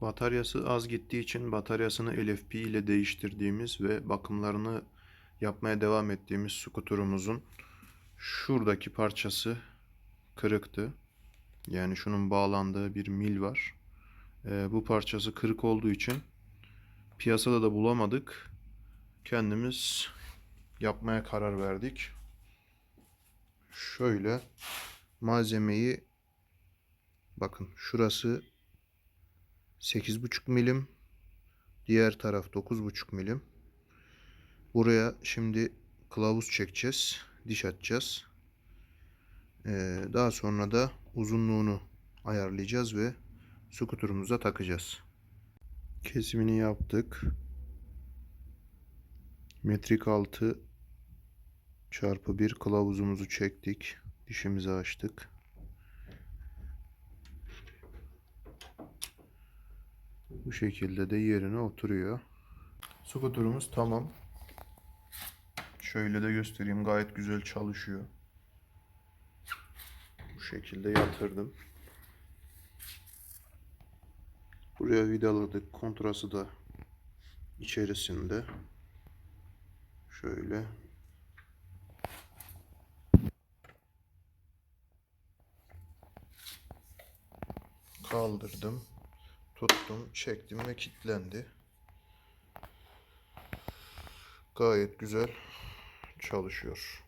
Bataryası az gittiği için bataryasını LFP ile değiştirdiğimiz ve bakımlarını yapmaya devam ettiğimiz skuturumuzun şuradaki parçası kırıktı. Yani şunun bağlandığı bir mil var. Ee, bu parçası kırık olduğu için piyasada da bulamadık. Kendimiz yapmaya karar verdik. Şöyle malzemeyi bakın şurası 8,5 milim. Diğer taraf 9,5 milim. Buraya şimdi kılavuz çekeceğiz. Diş atacağız. Ee, daha sonra da uzunluğunu ayarlayacağız ve skuturumuza takacağız. Kesimini yaptık. Metrik 6 çarpı 1 kılavuzumuzu çektik. Dişimizi açtık. Bu şekilde de yerine oturuyor. Skuturumuz tamam. Şöyle de göstereyim. Gayet güzel çalışıyor. Bu şekilde yatırdım. Buraya vidaladık. Kontrası da içerisinde. Şöyle. Kaldırdım. Tuttum, çektim ve kilitlendi. Gayet güzel çalışıyor.